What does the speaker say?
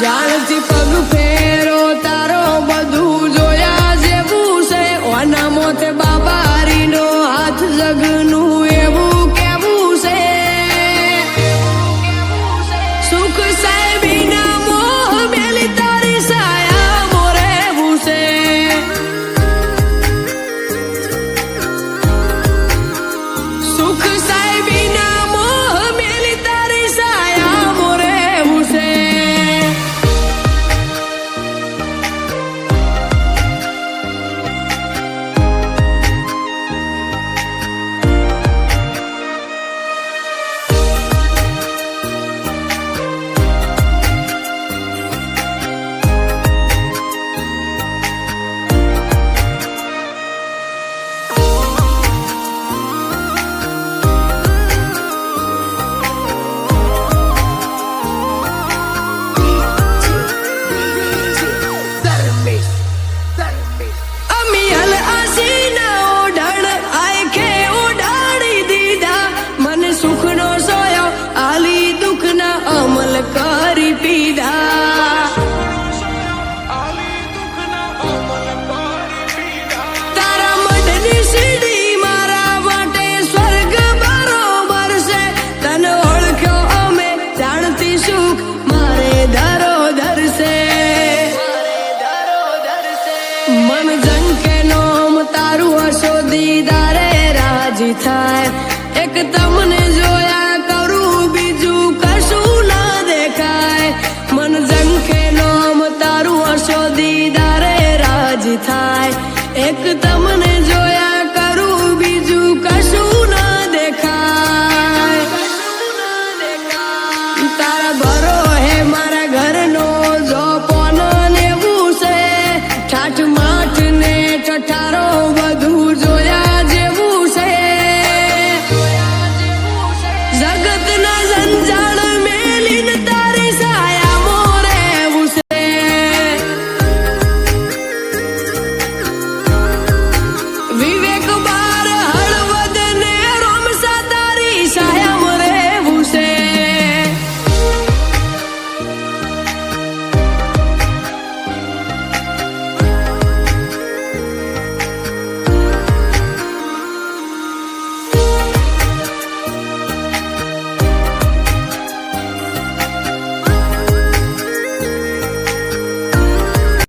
Já não te falo દીદારે રાજી થાય. એક તમને જોયા કરું, બીજું કશું ના દેખાય. મન જંખે નોમ તારું હશો દીદારે રાજી થાય. એક